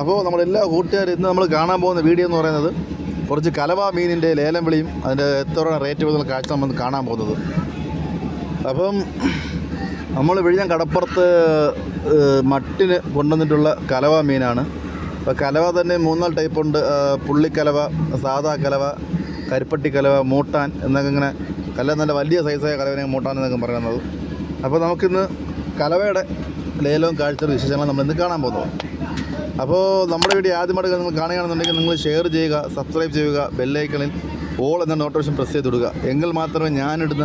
അപ്പോൾ നമ്മളെല്ലാ കൂട്ടുകാരും ഇന്ന് നമ്മൾ കാണാൻ പോകുന്ന വീഡിയോ എന്ന് പറയുന്നത് കുറച്ച് കലവ മീനിന്റെ ലേലം വിളിയും അതിന്റെ എത്ര റേറ്റ് വരുന്ന കാഴ്ച നമ്മൾ കാണാൻ പോകുന്നത്. അപ്പം നമ്മൾ വിഴിഞ്ഞാൻ കടപ്പുറത്ത് മട്ടിന് കൊണ്ടുവന്നിട്ടുള്ള കലവ മീനാണ്. അപ്പോൾ കലവ തന്നെ മൂന്നാൽ ടൈപ്പുണ്ട് പുള്ളിക്കലവ സാദാ കലവ കരിപ്പട്ടി കലവ മൂട്ടാൻ എന്നൊക്കെ ഇങ്ങനെ കല നല്ല വലിയ സൈസായ കലവനെ മൂട്ടാൻ എന്നൊക്കെ പറയുന്നത്. അപ്പോൾ നമുക്കിന്ന് കലവയുടെ ലേലവും കാഴ്ചയുടെ വിശേഷങ്ങൾ നമ്മൾ ഇന്ന് കാണാൻ പോകുന്നത്. അപ്പോൾ നമ്മുടെ വീഡിയോ ആദ്യമായിട്ട് നിങ്ങൾ കാണുകയാണെന്നുണ്ടെങ്കിൽ നിങ്ങൾ ഷെയർ ചെയ്യുക സബ്സ്ക്രൈബ് ചെയ്യുക ബെല്ലൈക്കണിൽ ഓൾ എന്ന നോട്ടിഫിക്കേഷൻ പ്രസ് ചെയ്ത് കൊടുക്കുക എങ്കിൽ മാത്രമേ ഞാനിടുന്ന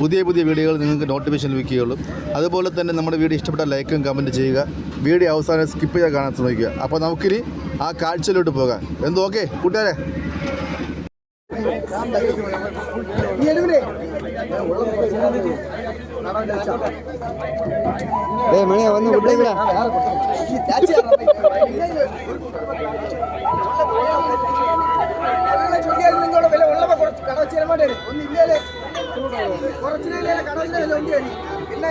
പുതിയ പുതിയ വീഡിയോകൾ നിങ്ങൾക്ക് നോട്ടിഫിക്കേഷൻ ലഭിക്കുകയുള്ളൂ അതുപോലെ തന്നെ നമ്മുടെ വീഡിയോ ഇഷ്ടപ്പെട്ട ലൈക്കും കമന്റ് ചെയ്യുക. വീഡിയോ അവസാനം സ്കിപ്പ് ചെയ്യാൻ കാണാൻ ശ്രമിക്കുക. അപ്പോൾ നമുക്കിനി ആ കാഴ്ചയിലോട്ട് പോകാം. എന്തോ ഓക്കെ കൂട്ടുകാരെ? ಏ ಮಣಿ ಒಂದು ಬಿಟ್ಟೆ ಬಿಡ നിങ്ങളുടെ വില ഒന്നും ഇല്ലേ പിന്നെ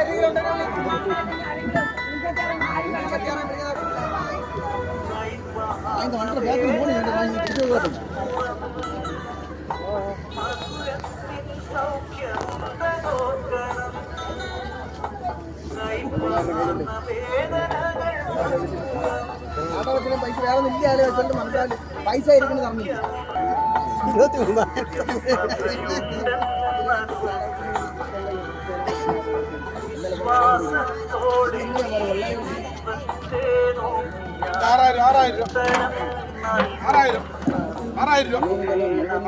പൈസ വേറെ വലിയ ആറായിരം ആറായിരം ആറായിരം ആറായിരം രൂപ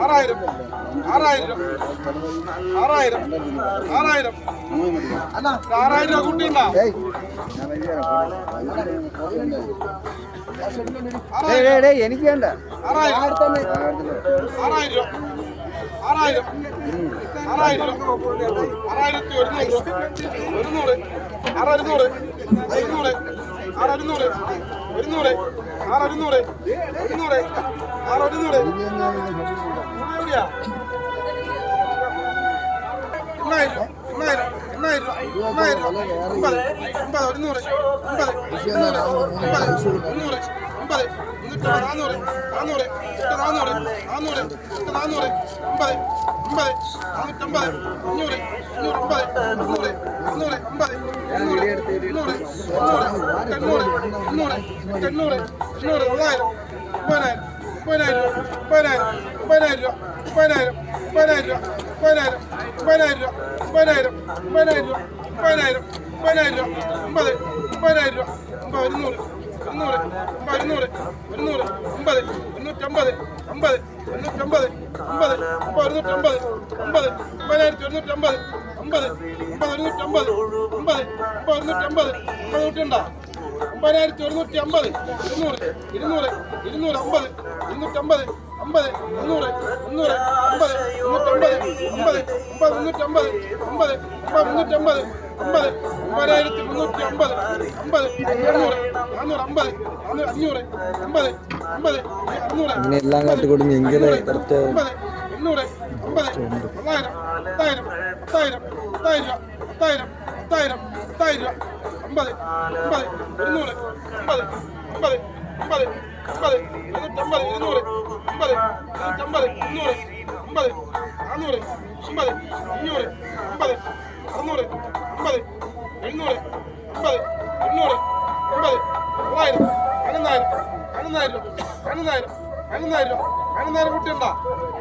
ആറായിരം ആറായിരം ആറായിരം ആറായിരം അല്ല ആറായിരം രൂപ കുട്ടിയുണ്ടോ എനിക്ക് വേണ്ട. ആറായിരം ആറായിരം രൂപ ആറായിരം ആറായിരം ആറായിരത്തി ഒരുന്നൂറ് ഒരുന്നൂറ് ആറൊരുന്നൂറ് ഇരുന്നൂറ് ആറൊരുന്നൂറ് ഒരുന്നൂറ്. ആറൊരുന്നൂറ് ഒരുന്നൂറ്. ആറൊരുന്നൂറ് എവിടെയാ? എണ്ണായിരം എണ്ണായിരം ഒമ്പത് ഒമ്പത് ഒരുന്നൂറ് ഒമ്പത് ഇരുന്നൂറ് ഒമ്പത് മുന്നൂറ് ഒമ്പത് മുന്നൂറ്റമ്പത് നാന്നൂറ് നാന്നൂറ് നാന്നൂറ് നാന്നൂറ് നാന്നൂറ് ഒമ്പത് ഒമ്പത് നാന്നൂറ്റമ്പത് അഞ്ഞൂറ് അഞ്ഞൂറ് ഒമ്പത് മുന്നൂറ് മുന്നൂറ് ഒമ്പത് എണ്ണൂറ് എണ്ണൂറ് എണ്ണൂറ് എണ്ണൂറ് എണ്ണൂറ് എണ്ണൂറ് എണ്ണൂറ് തൊള്ളായിരം മുപ്പതിനായിരം മുപ്പതിനായിരം മുപ്പതിനായിരം മുപ്പതിനായിരം മുപ്പതിനായിരം മുപ്പതിനായിരം മുപ്പതിനായിരം മുപ്പതിനായിരം മുപ്പതിനായിരം മുപ്പതിനായിരം മുപ്പതിനായിരം മുപ്പതിനായിരം മുപ്പതിനായിരം മുപ്പത് ഇരുന്നൂറ് ഇരുന്നൂറ് മുപ്പത് ഇരുന്നൂറ് ഇരുന്നൂറ് അമ്പത് ഇരുന്നൂറ്റമ്പത് അമ്പത് ഇരുന്നൂറ്റമ്പത് അമ്പത് മുപ്പത് ഇരുന്നൂറ്റമ്പത് അമ്പത് മുപ്പതിനായിരത്തി ഒരുന്നൂറ്റമ്പത് അമ്പത് അമ്പത് ഇരുന്നൂറ്റമ്പത് അമ്പത് മുപ്പത് ഇരുന്നൂറ്റമ്പത് അമ്പത് നൂറ്റുണ്ടോ ഒമ്പതിനായിരത്തി ഒരുന്നൂറ്റി അമ്പത് ഇരുന്നൂറ് ഇരുന്നൂറ് ഇരുന്നൂറ് അമ്പത് ഇരുന്നൂറ്റമ്പത് അമ്പത് മുന്നൂറ് മുന്നൂറ് അമ്പത് മുന്നൂറ്റമ്പത് അമ്പത് അമ്പത് മുന്നൂറ്റമ്പത് അമ്പത് അമ്പത് മുന്നൂറ്റമ്പത് അമ്പത് ഒമ്പതിനായിരത്തി മുന്നൂറ്റി അമ്പത് അമ്പത് അഞ്ഞൂറ് നാനൂറ് അമ്പത് അഞ്ഞൂറ് അമ്പത് അമ്പത് അഞ്ഞൂറ് കാട്ടിക്കൊടുങ്ങി അമ്പത് എണ്ണൂറ് അമ്പത് തൊള്ളായിരം പത്തായിരം പത്തായിരം പത്തായിരം പത്തായിരം പത്തായിരം പത്തായിരം രൂപ അമ്പത് അമ്പത് ഇരുന്നൂറ് അമ്പത് അമ്പത് അമ്പത് അമ്പത് ഇരുന്നൂറ്റമ്പത് ഇരുന്നൂറ് അമ്പത് ഇരുന്നൂറ്റമ്പത് ഇരുന്നൂറ് അമ്പത് നാന്നൂറ് അമ്പത് അഞ്ഞൂറ് അമ്പത് അറുന്നൂറ് അമ്പത് എഴുന്നൂറ് അമ്പത് എണ്ണൂറ് അമ്പത് തൊള്ളായിരം പതിനൊന്നായിരം പതിനൊന്നായിരം പതിനൊന്നായിരം പതിനൊന്നായിരം പതിനൊന്നായിരം കുട്ടിയുണ്ടോ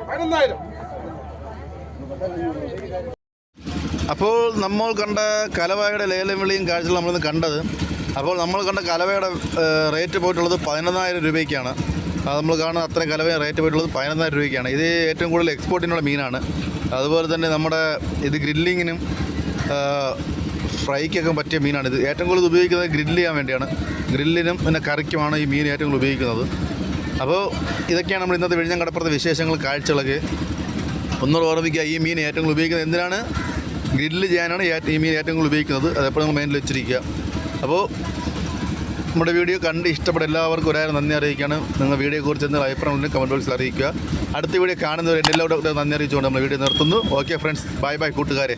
പതിനൊന്നായിരം. അപ്പോൾ നമ്മൾ കണ്ട കലവയുടെ ലേലം വിളിയും കാഴ്ചകൾ നമ്മളിന്ന് കണ്ടത്. അപ്പോൾ നമ്മൾ കണ്ട കലവയുടെ റേറ്റ് പോയിട്ടുള്ളത് പതിനൊന്നായിരം രൂപയ്ക്കാണ്. നമ്മൾ കാണുന്ന അത്രയും കലവ റേറ്റ് പോയിട്ടുള്ളത് പതിനൊന്നായിരം രൂപയ്ക്കാണ്. ഇത് ഏറ്റവും കൂടുതൽ എക്സ്പോർട്ടിനുള്ള മീനാണ്. അതുപോലെ തന്നെ നമ്മുടെ ഇത് ഗ്രില്ലിങ്ങിനും ഫ്രൈക്കൊക്കെ പറ്റിയ മീനാണ് ഇത്. ഏറ്റവും കൂടുതൽ ഉപയോഗിക്കുന്നത് ഗ്രില്ല് ചെയ്യാൻ വേണ്ടിയാണ്. ഗ്രില്ലിനും പിന്നെ കറിക്കുമാണ് ഈ മീൻ ഏറ്റവും കൂടുതൽ ഉപയോഗിക്കുന്നത്. അപ്പോൾ ഇതൊക്കെയാണ് നമ്മൾ ഇന്നത്തെ വിഴിഞ്ഞം കടപ്പുറത്തെ വിശേഷങ്ങൾ കാഴ്ചകളൊക്കെ. ഒന്നുകൂടെ ഓർമ്മിക്കുക ഈ മീൻ ഏറ്റവും കൂടുതൽ ഉപയോഗിക്കുന്നത് എന്തിനാണ്? ഗ്രില്ല് ചെയ്യാനാണ് ഈ മീൻ ഏറ്റവും കൂടുതൽ ഉപയോഗിക്കുന്നത്. അതെപ്പോഴും നിങ്ങൾ മെയിനിൽ വെച്ചിരിക്കുക. അപ്പോൾ നമ്മുടെ വീഡിയോ കണ്ട് ഇഷ്ടപ്പെട്ട എല്ലാവർക്കും ഒരായിരം നന്ദി അറിയിക്കുകയാണ്. നിങ്ങൾ വീഡിയോയെക്കുറിച്ച് എന്തെങ്കിലും അഭിപ്രായം ഉണ്ടെങ്കിൽ കമന്റ് ബോക്സിൽ അറിയിക്കുക. അടുത്ത വീഡിയോ കാണുന്നവരെ എല്ലാവരും നന്ദി അറിയിച്ചുകൊണ്ട് നമ്മൾ വീഡിയോ നിർത്തുന്നു. ഓക്കെ ഫ്രണ്ട്സ് ബൈ ബൈ കൂട്ടുകാരെ.